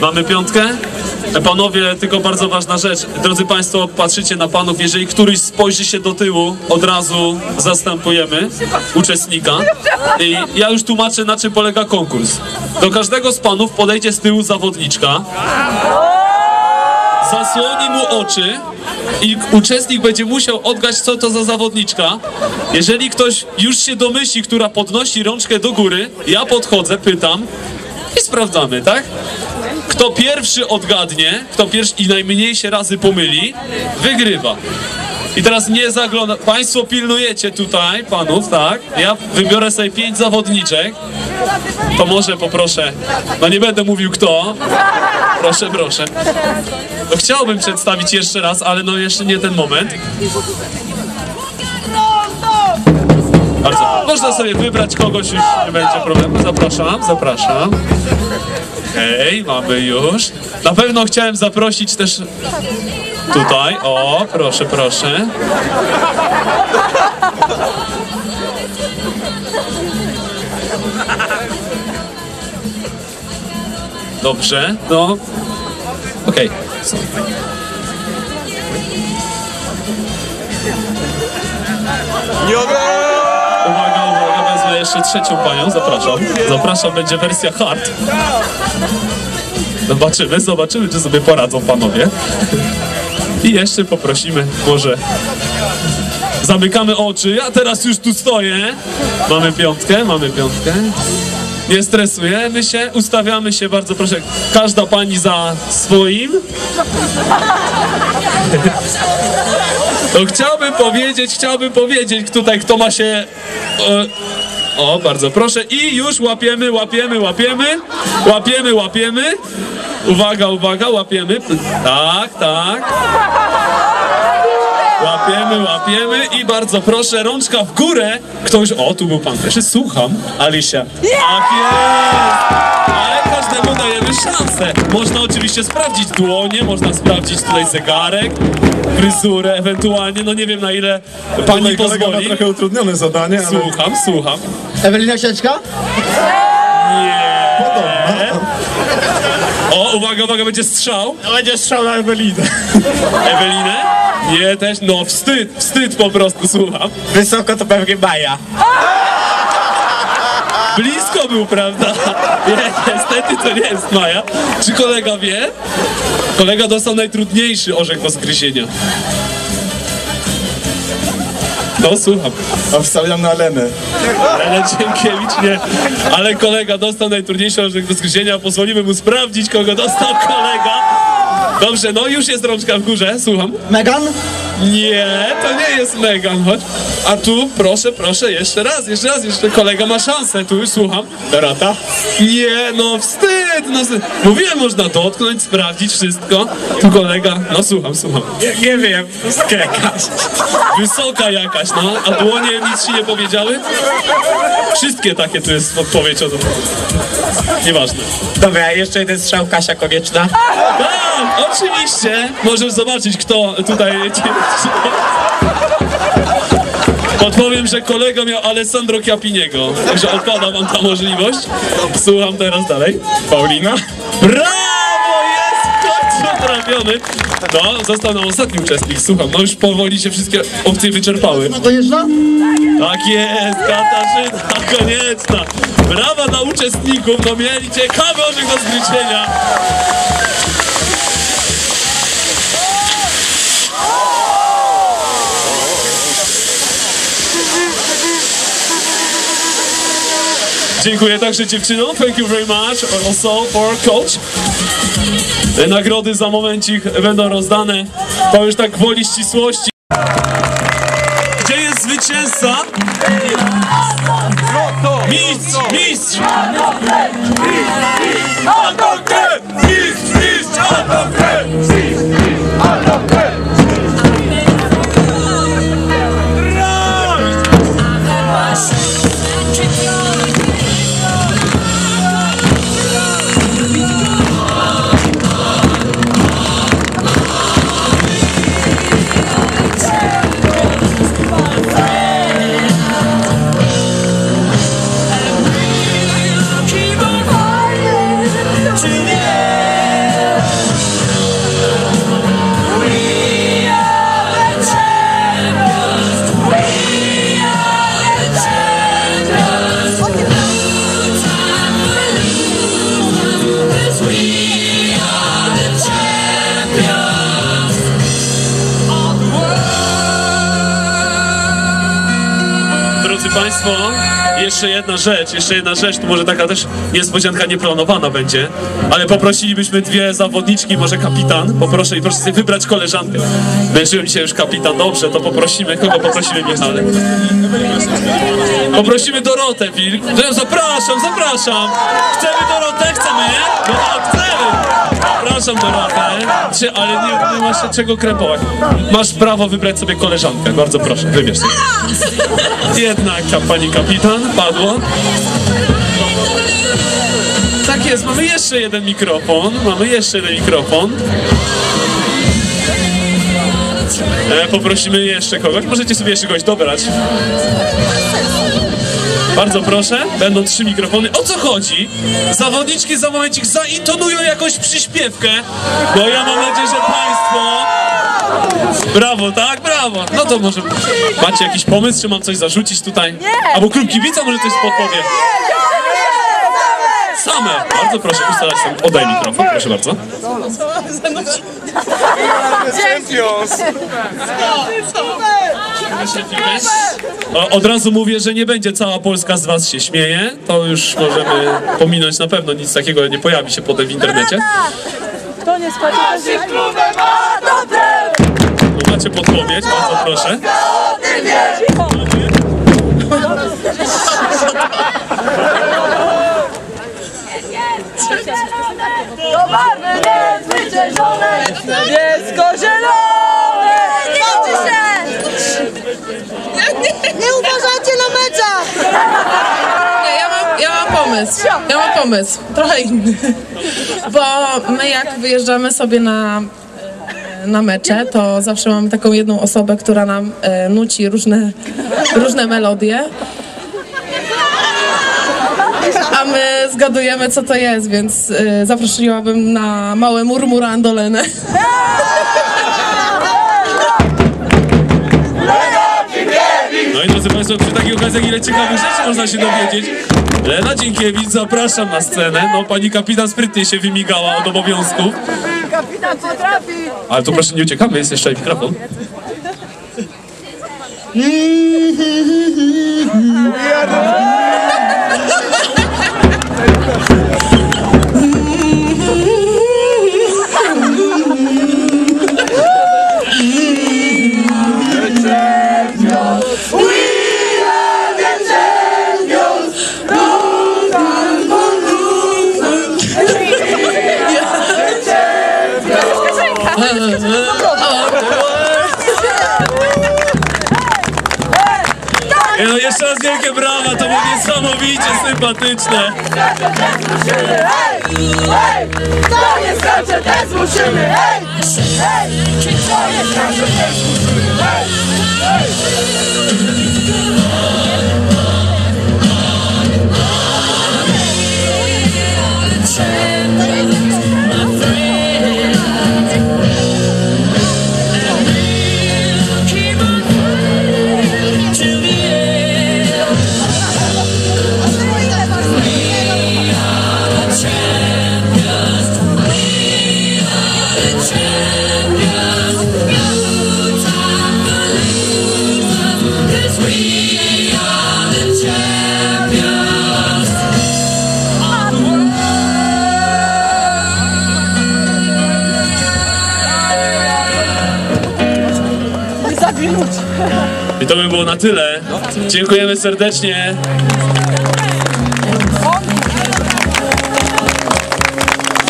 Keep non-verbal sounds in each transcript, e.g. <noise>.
Mamy piątkę. Panowie, tylko bardzo ważna rzecz. Drodzy Państwo, patrzycie na panów. Jeżeli któryś spojrzy się do tyłu, od razu zastępujemy uczestnika. I ja już tłumaczę, na czym polega konkurs. Do każdego z panów podejdzie z tyłu zawodniczka. Zasłoni mu oczy i uczestnik będzie musiał odgać, co to za zawodniczka. Jeżeli ktoś już się domyśli, która podnosi rączkę do góry, ja podchodzę, pytam i <laughs> sprawdzamy, tak? Kto pierwszy odgadnie, kto pierwszy i najmniej się razy pomyli, wygrywa. I teraz nie zagląda. Państwo pilnujecie tutaj, panów, tak? Ja wybiorę sobie pięć zawodniczek. To może poproszę. No nie będę mówił kto. Proszę, proszę. No chciałbym przedstawić jeszcze raz, ale no jeszcze nie ten moment. Bardzo. Można sobie wybrać kogoś, już nie będzie problemu. Zapraszam, zapraszam. Hej, mamy już. Na pewno chciałem zaprosić też tutaj. O, proszę, proszę. Dobrze, no. Okej. Uwaga, wezmę jeszcze trzecią panią, zapraszam. Zapraszam, będzie wersja hard. Zobaczymy, zobaczymy, czy sobie poradzą panowie. I jeszcze poprosimy, może zamykamy oczy. Ja teraz już tu stoję. Mamy piątkę, mamy piątkę. Nie stresujemy się, ustawiamy się, bardzo proszę. Każda pani za swoim. To chciałbym powiedzieć, chciałbym powiedzieć tutaj, kto ma się... O, bardzo proszę. I już łapiemy, łapiemy, łapiemy. Łapiemy, łapiemy. Uwaga, uwaga, łapiemy. Tak, tak. Łapiemy, łapiemy i bardzo proszę, rączka w górę. Ktoś, o, tu był pan słucham. Alicia. Tak jest! Ale każdemu szansę. Można oczywiście sprawdzić dłonie, można sprawdzić tutaj zegarek, fryzurę ewentualnie, no nie wiem na ile pani Tutaj kolega ma pozwoli. trochę utrudnione zadanie, ale Słucham, słucham. Ewelina Sieczka? O, uwaga, uwaga, będzie strzał. będzie strzał na Ewelinę. Ewelinę? Nie, też, no wstyd, wstyd po prostu, słucham. Wysoko to pewnie Maja. Blisko był, prawda? <laughs> Nie, niestety to nie jest Maja. Czy kolega wie? Kolega dostał najtrudniejszy orzech do zgryzienia. No, słucham. Obstawiam na Lenę. Ale Dziękiewicz nie. Ale kolega dostał najtrudniejszy orzech do zgryzienia. Pozwolimy mu sprawdzić, kogo dostał kolega. Dobrze, no już jest rączka w górze, słucham. Megan? Nie, to nie jest Megan, chodź. A tu, proszę, proszę, jeszcze raz, jeszcze raz, jeszcze kolega ma szansę, tu już słucham. Dorota? Nie, no wstyd, no wstyd. Mówiłem, można dotknąć, sprawdzić wszystko. Tu kolega, no słucham, słucham. Nie, nie wiem, skrekać. Wysoka jakaś, no, a dłonie nic ci nie powiedziały? Wszystkie takie tu jest odpowiedź od Nieważne. Dobra, jeszcze jeden strzał, Kasia Konieczna. Tak, oczywiście. Możesz zobaczyć, kto tutaj... Podpowiem, że kolega miał Alessandro Chiapiniego, także odpada wam ta możliwość. Słucham teraz dalej. Paulina. Brawo, jest w końcu trafiony. No, został nam ostatni uczestnik, słucham. No już powoli się wszystkie opcje wyczerpały. Konieczna? Tak jest, Katarzyna Konieczna. Brawa dla uczestników, no mieli ciekawy orzech do zgryzienia. Dziękuję także dziewczynom. Thank you very much also for coach. Nagrody za momencik będą rozdane. To już tak woli ścisłości. Gdzie jest zwycięzca? Mistrz! Mistrz! Mistrz! Mistrz! Mistrz! Państwo, jeszcze jedna rzecz, jeszcze jedna rzecz, to może taka też niespodzianka nieplanowana będzie, ale poprosilibyśmy dwie zawodniczki, może kapitan, poproszę i proszę sobie wybrać koleżankę. Męczyłem dzisiaj już kapitan, dobrze, to poprosimy, kogo poprosimy Michale? Poprosimy Dorotę Wilk. Zapraszam, zapraszam. Chcemy Dorotę? Chcemy? No tak, chcemy. Zapraszam Dorotę. Cie- ale nie, nie masz się czego krępować. Masz prawo wybrać sobie koleżankę. Bardzo proszę, wybierz sobie. Jednak pani kapitan padło. Tak jest, mamy jeszcze jeden mikrofon. Mamy jeszcze jeden mikrofon. E, poprosimy jeszcze kogoś. Możecie sobie jeszcze kogoś dobrać. Bardzo proszę, będą trzy mikrofony. O co chodzi? Zawodniczki za momencik zaintonują jakąś przyśpiewkę, bo ja mam nadzieję, że Państwo... Brawo, tak? Brawo. No to może macie jakiś pomysł, czy mam coś zarzucić tutaj? Nie! Albo klub kibica może coś podpowie. Same! Bardzo proszę ustalać sam. Oddaj mikrofon, proszę bardzo. O, od razu mówię, że nie będzie cała Polska z was się śmieje. To już możemy pominąć na pewno. Nic takiego nie pojawi się potem w internecie. To nie dobre! No, Macie podpowiedź, bardzo proszę. To barwy niezwyciężone, niebiesko-zielone! Kończy się! Nie uważajcie na meczach! Nie, ja mam, ja mam pomysł. Ja mam pomysł. Trochę inny. Bo my jak wyjeżdżamy sobie na, e, na mecze, to zawsze mamy taką jedną osobę, która nam e, nuci różne, różne melodie. A my zgadujemy, co to jest, więc e, zaprosiłabym na małe murmura drodzy Państwo, przy takich okazjach ile ciekawych rzeczy można się dowiedzieć. Lena Dziękiewicz, zapraszam na scenę. No pani kapitan sprytnie się wymigała od obowiązków. Kapitan potrafi! Ale to proszę nie uciekamy, jest jeszcze mikrofon. I no jeszcze raz wielkie brawa, to było niesamowicie sympatyczne. Na tyle. Dziękujemy serdecznie.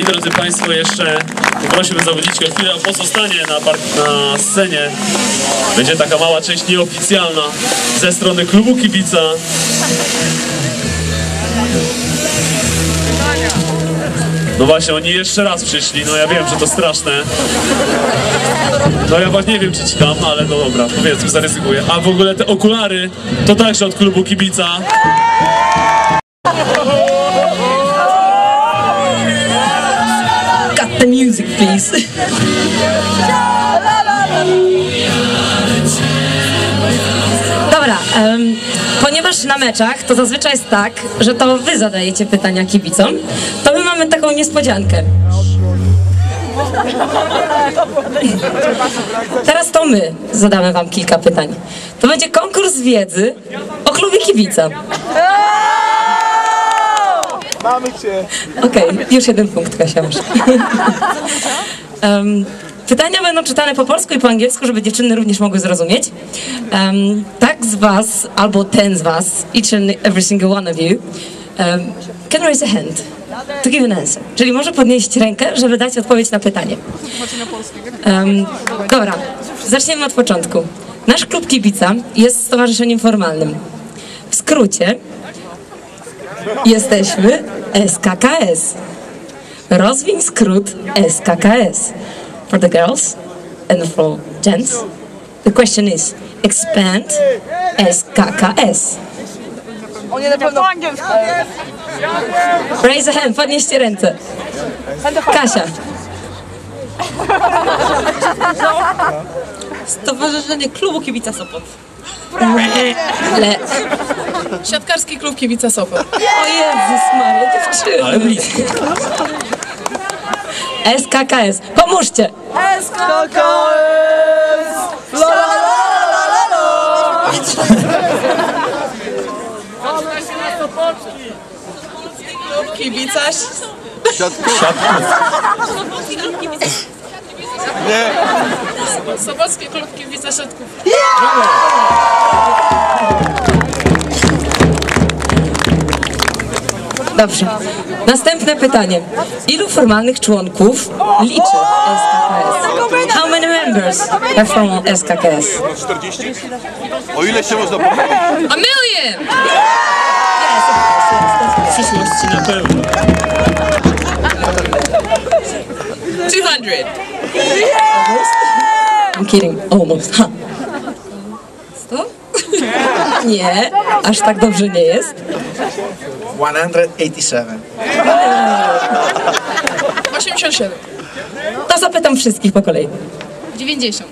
I drodzy Państwo, jeszcze poprosiłbym zawodniczkę chwilę o pozostanie na, na scenie. Będzie taka mała część nieoficjalna ze strony klubu kibica. No właśnie, oni jeszcze raz przyszli, no ja wiem, że to straszne. No ja właśnie nie wiem, czy ci dam, ale no dobra, powiedzmy, zaryzykuję. A w ogóle te okulary, to także od klubu kibica. Cut the music, please. Dobra, em, ponieważ na meczach to zazwyczaj jest tak, że to wy zadajecie pytania kibicom, to mamy taką niespodziankę. Teraz to my zadamy wam kilka pytań. To będzie konkurs wiedzy o klubie kibica. Mamy cię. Okej, już jeden punkt, Kasia. Em, pytania będą czytane po polsku i po angielsku, żeby dziewczyny również mogły zrozumieć. Em, tak z was, albo ten z was, each and every single one of you, um, can raise a hand to give an answer. Czyli może podnieść rękę, żeby dać odpowiedź na pytanie. Em, dobra, zaczniemy od początku. Nasz klub kibica jest stowarzyszeniem formalnym. W skrócie Jesteśmy SKKS. Rozwiń skrót SKKS. For the girls and for gents. The question is expand SKKS. O nie, na pewno. Raise a hand, podnieście ręce. Kasia. Stowarzyszenie Klubu Kibica Sopot. Le. Siatkarski Klub Kibica Sopot. O Jezus Maria, dziewczyny. Ale blisko. SKKS. Pomóżcie. SKKS! La la la la la la <laughs> Kibica... Nie. Sobocki Klub Kibica Siatków. Dobrze. Następne pytanie. Ilu formalnych członków liczy SKKS? How many members are from SKKS? 40? O ile się można powiedzieć? A million! Na pewno. 200! I'm kidding. Almost. Ha. Sto? Nie, aż tak dobrze nie jest. 187. 87. To zapytam wszystkich po kolei. 90.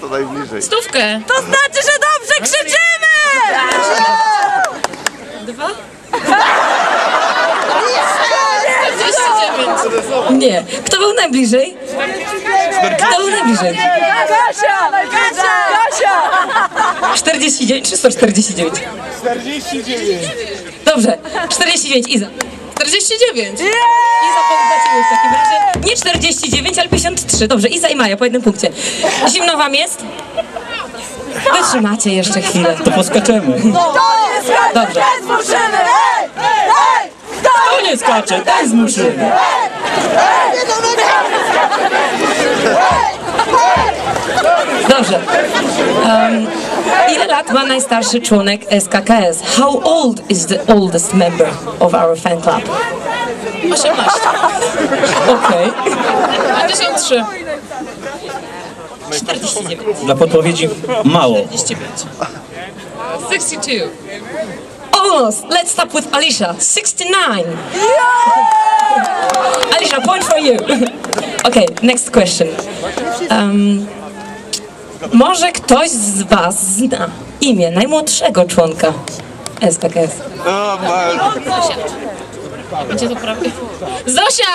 To najbliżej. Stówkę. To znaczy, że dobrze krzyczymy! Dwa? 49. Nie. Kto był najbliżej? Kto był najbliżej? Kasia! Kasia! Kasia! 49 czy 149? 49. Dobrze. 49. Iza. 49. Iza poddacie mi w takim razie. Nie 49, ale 53. Dobrze, Iza i Maja po jednym punkcie. Zimno wam jest? Wytrzymacie jeszcze chwilę. To poskaczemy. To nie skacze, Dobrze. ten zmuszymy! Hej! Hej! To nie skacze, ten zmuszymy. Dobrze. Um, ile lat ma najstarszy członek SKKS? How old is the oldest member of our fan club? 18. Okej. 53. 49. Dla podpowiedzi mało. 45. 62. Almost. Let's stop with Alicia. 69. Alicia, point for you. <laughs> Okay, next question. Um, może ktoś z Was zna imię najmłodszego członka SKKS? O, man. Będzie to prawie. Zosia!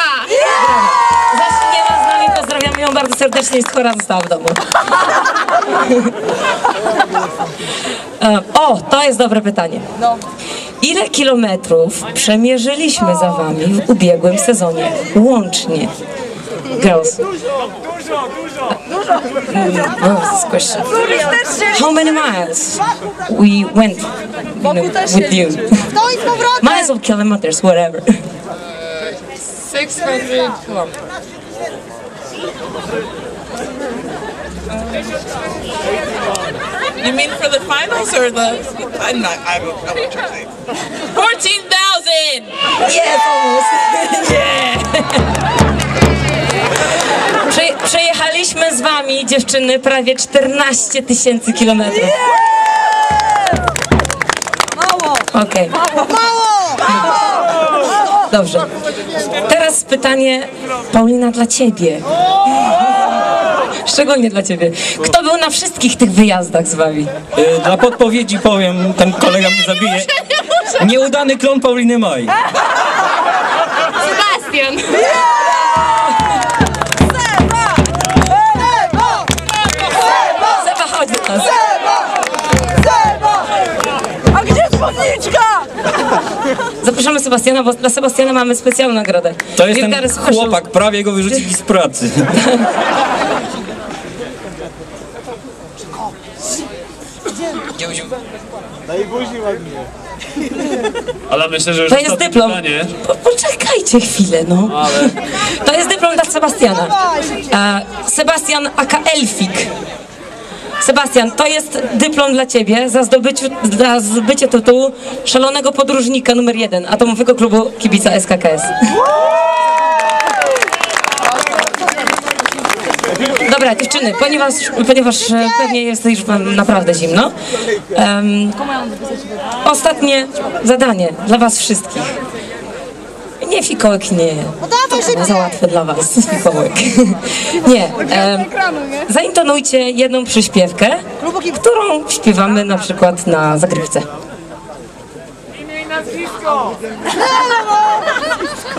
Zosi nie ma z nami, pozdrawiamy ją bardzo serdecznie, jest chora, została w domu. <laughs> <laughs> E, o, to jest dobre pytanie. Ile kilometrów przemierzyliśmy za wami w ubiegłym sezonie? Łącznie. Girls. Oh, this question. How many miles we went you know, with you? Miles or kilometers, whatever. 600 kilometers. You mean for the finals or the? I'm not. I'm. I'm trying. Fourteen thousand. Yes, almost. <laughs> Prze- przejechaliśmy z wami, dziewczyny, prawie 14 tysięcy kilometrów. Mało! Okej, Mało! dobrze. Teraz pytanie, Paulina, dla ciebie. Szczególnie dla ciebie. Kto był na wszystkich tych wyjazdach z wami? Y, Dla podpowiedzi powiem, ten kolega mnie zabije. Nieudany klon Pauliny Maj. Sebastian. Seba, chodź do nas. A gdzie spódniczka? Zapraszamy Sebastiana, bo dla Sebastiana mamy specjalną nagrodę. To jest ten chłopak, prawie go wyrzucili z pracy. <laughs> Daj buzi ładnie. Ale myślę, że już To jest ostatnie dyplom. pytanie. Po, poczekajcie chwilę, no. To jest dyplom dla Sebastiana. E, Sebastian aka Elfik. Sebastian, to jest dyplom dla Ciebie za, zdobyciu, za zdobycie tytułu szalonego podróżnika numer jeden Atomowego Klubu Kibica SKKS. Dobra, dziewczyny, ponieważ, ponieważ e, pewnie jest już wam naprawdę zimno, em, ostatnie zadanie dla Was wszystkich. Nie fikołek, nie. To za łatwe dla Was, <laughs> fikołek. <laughs> Nie. em, zaintonujcie jedną przyśpiewkę, którą śpiewamy na przykład na zagrywce.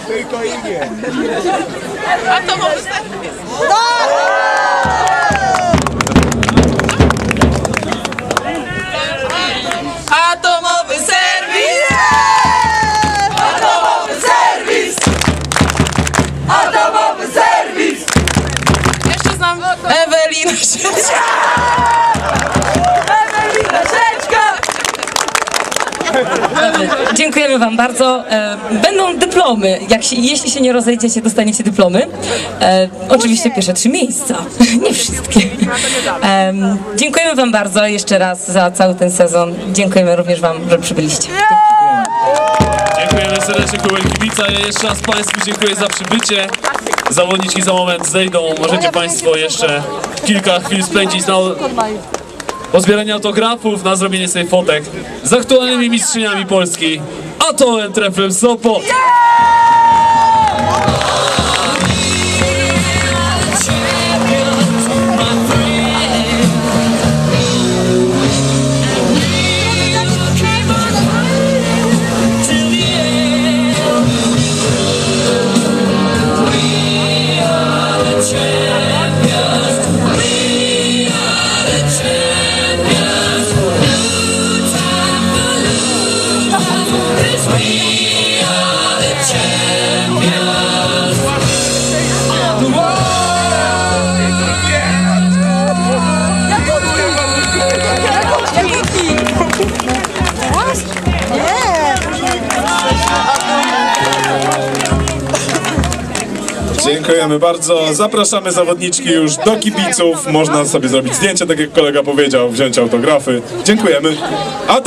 Tylko imię. Atomowy serwis! Atomowy serwis! Atomowy serwis! Jeszcze znam. <laughs> Dziękujemy Wam bardzo. E, Będą dyplomy. Jak się, jeśli się nie rozejdziecie, dostaniecie dyplomy. E, oczywiście pierwsze trzy miejsca. <laughs> Nie wszystkie. Em, dziękujemy Wam bardzo jeszcze raz za cały ten sezon. Dziękujemy również Wam, że przybyliście. Dziękujemy serdecznie Kołem Kibica. Ja jeszcze raz Państwu dziękuję za przybycie. Zawodniczki za moment zejdą. Możecie Państwo jeszcze kilka chwil spędzić na pozbieranie autografów, na zrobienie sobie fotek z aktualnymi mistrzyniami Polski. ta den treffet. Stå! Yeah! Bardzo. Zapraszamy zawodniczki już do kibiców. Można sobie zrobić zdjęcie, tak jak kolega powiedział, wziąć autografy. Dziękujemy. A